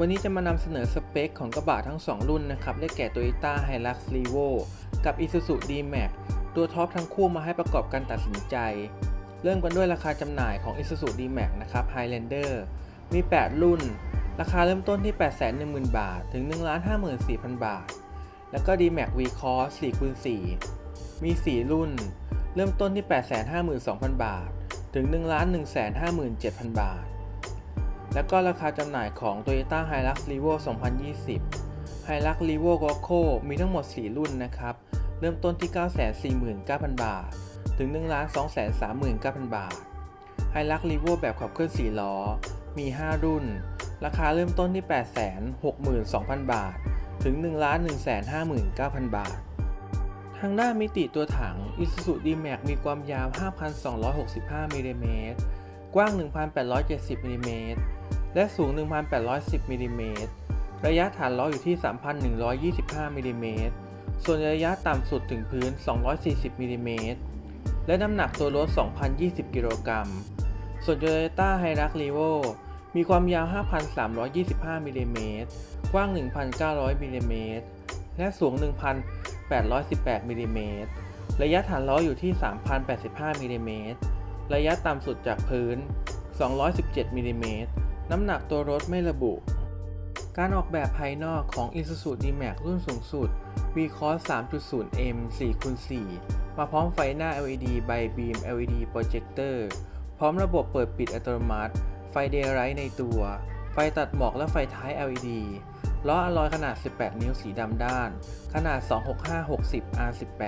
วันนี้จะมานำเสนอสเปคของกระบะทั้ง 2 รุ่นนะครับ ได้แก่ Toyota Hilux Revo กับ Isuzu D-Max ตัวท็อปทั้งคู่มาให้ประกอบการตัดสินใจ เริ่มกันด้วยราคาจำหน่ายของ Isuzu D-Max นะครับ Highlander มี 8 รุ่น ราคาเริ่มต้นที่ 810,000 บาท ถึง 154,000 บาท แล้วก็ D-Max V-Cross 4 x 4 มี 4 รุ่น เริ่มต้นที่ 852,000 บาท ถึง 1,157,000 บาท แล้วก็ราคาจำหน่ายของ Toyota Hilux Revo 2020 Hilux Revo Goco มีทั้งหมด 4 รุ่นนะครับ เริ่มต้นที่ 949,000 บาท ถึง 1,239,000 บาท Hilux Revo แบบขับเคลื่อน 4 ล้อ มี 5 รุ่น ราคาเริ่มต้นที่ 862,000 บาท ถึง 1,159,000 บาท ทางด้านมิติตัวถัง Isuzu D-Max มีความยาว 5,265มิลลิเมตร ว้าง 1,870มิลลิเมตรและสูง 1,810มิลลิเมตรระยะฐานล้ออยู่ที่ 3,125มิลลิเมตรส่วนระยะต่ำสุดถึงพื้น 240มิลลิเมตรและน้ำหนักตัวรถ 2,020 กิโลกรัม ส่วน Toyota Hilux Revo มีความยาว 5,325มิลลิเมตรกว้าง 1,900มิลลิเมตรและสูง 1,818มิลลิเมตรระยะฐานล้ออยู่ที่ 3,085มิลลิเมตร ระยะต่ำสุดจากพื้น 217มิลลิเมตร น้ำหนักตัวรถไม่ระบุ การออกแบบภายนอกของ Isuzu D-Max รุ่นสูงสุด V-Cross 3.0M 4x4 มาพร้อมไฟหน้า LED by beam LED projector พร้อมระบบเปิดปิดอัตโนมัติ ไฟ Daylight ในตัว ไฟตัดหมอกและไฟท้าย LED ล้ออลลอยขนาด 18 นิ้วสีดำด้าน ขนาด 265-60 R18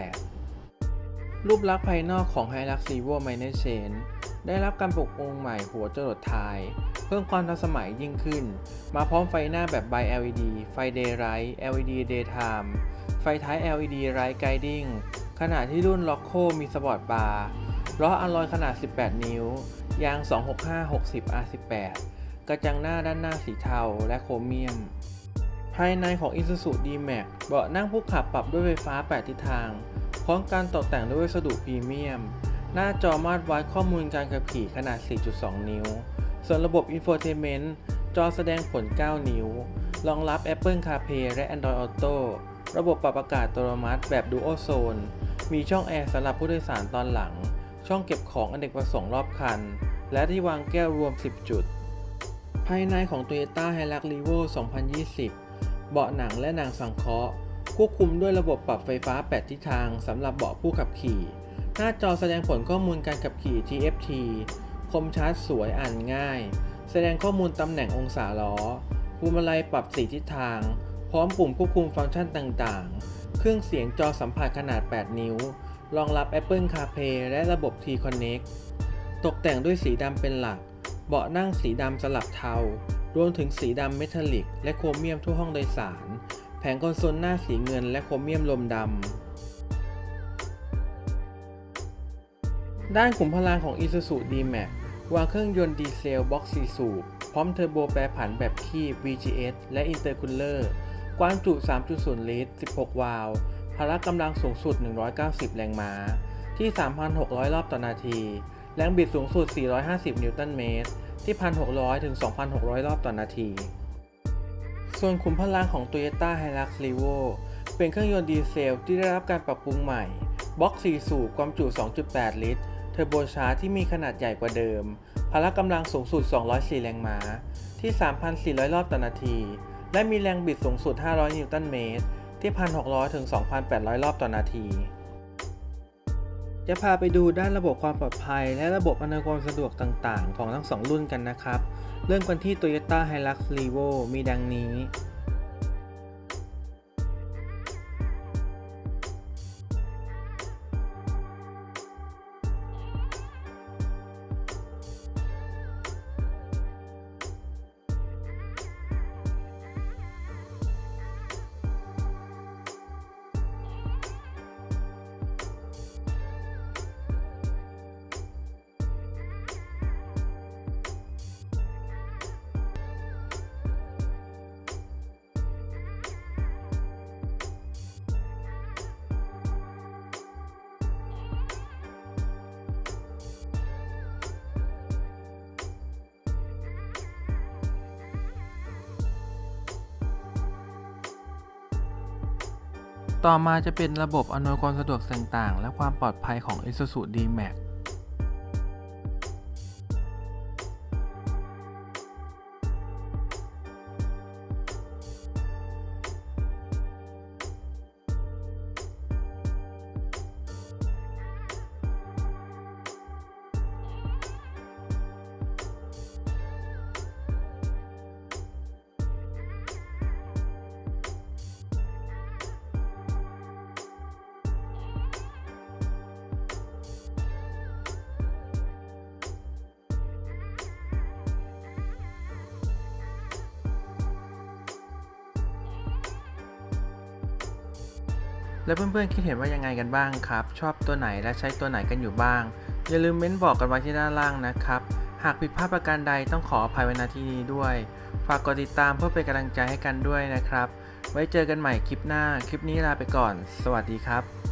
รูปลักษณ์ภายนอกของ Hilux Revo Minor Chain ได้รับการปรับปรุงใหม่หัวจรดท้าย เพิ่มความทันสมัยยิ่งขึ้น มาพร้อมไฟหน้าแบบ by LED ไฟ Daylight LED Daytime ไฟท้าย LED Light Guiding ขณะที่รุ่น Loco มีสปอร์ตบาร์ล้ออลลอยขนาด 18 นิ้ว ยาง 265-60 R18 กระจังหน้าด้านหน้าสีเทาและโครเมียม ภายในของ Isuzu D-Max เบาะนั่งผู้ขับปรับด้วยไฟฟ้า 8 ทิศทาง ร้อมการตกแต่งด้วยวัสดุพรีเมียม หน้าจอมาตรวัดข้อมูลการขับขี่ขนาด 4.2 นิ้ว ส่วนระบบ Infotainment จอแสดงผล 9 นิ้ว รองรับ Apple CarPlay และ Android Auto ระบบปรับอากาศอัตโนมัติแบบ Dual Zone มีช่องแอร์สำหรับผู้โดยสารตอนหลัง ช่องเก็บของอเนกประสงค์รอบคัน และที่วางแก้วรวม 10 จุด ภายในของ Toyota Hilux Revo 2020 เบาะหนังและหนังสังเคราะห์ ควบคุมด้วยระบบปรับไฟฟ้า 8 ทิศทางสำหรับเบาะผู้ขับขี่ หน้าจอแสดงผลข้อมูลการขับขี่ TFT คมชัดสวยอ่านง่าย แสดงข้อมูลตำแหน่งองศาล้อพวงมาลัยปรับ4ทิศทาง พร้อมปุ่มควบคุมฟังก์ชันต่างๆ เครื่องเสียงจอสัมผัสขนาด 8 นิ้ว รองรับ Apple CarPlay และระบบ T-Connect ตกแต่งด้วยสีดำเป็นหลัก เบาะนั่งสีดำสลับเทา รวมถึงสีดำเมทัลลิก และโครเมียมทั่วห้องโดยสาร แผงคอนโซลหน้าสีเงินและโครเมียมลมดำ ด้านขุมพลังของ Isuzu D-Max วางเครื่องยนต์ดีเซลบ็อกซ์4สูบพร้อมเทอร์โบแปรผันแบบคีบ VGS และอินเตอร์คูลเลอร์กว้างจุ 3.0 ลิตร 16 วาล์วพละกำลังสูงสุด 190 แรงม้า ที่ 3,600 รอบต่อนาที แรงบิดสูงสุด 450 นิวตันเมตร ที่ 1,600 ถึง 2,600 รอบต่อนาที ส่วนขุมพลังของ Toyota Hilux Revo เป็นเครื่องยนต์ดีเซลที่ได้รับการปรับปรุงใหม่ บล็อก 4 สูบความจุ 2.8 ลิตร เทอร์โบชาร์จที่มีขนาดใหญ่กว่าเดิม พละกำลังสูงสุด 204 แรงม้า ที่ 3,400 รอบต่อนาที และมีแรงบิดสูงสุด 500 นิวตันเมตร ที่ 1,600 ถึง 2,800 รอบต่อนาที จะพาไปดูด้านระบบความปลอดภัย และระบบอำนวยความสะดวกต่าง ๆ ของทั้งสองรุ่นกันนะครับ เริ่มกันที่ Toyota Hilux Revo มีดังนี้ ต่อมาจะเป็นระบบอำนวยความสะดวกต่างๆ และความปลอดภัยของ Isuzu D-Max แล้วเพื่อนๆคิดเห็นว่ายังไงกันบ้างครับ ชอบตัวไหนและใช้ตัวไหนกันอยู่บ้าง อย่าลืมเม้นบอกกันไว้ที่ด้านล่างนะครับ หากผิดพลาดประการใดต้องขออภัยไว้ณที่นี้ด้วย ฝากกดติดตามเพื่อเป็นกำลังใจให้กันด้วยนะครับ ไว้เจอกันใหม่คลิปหน้า คลิปนี้ลาไปก่อน สวัสดีครับ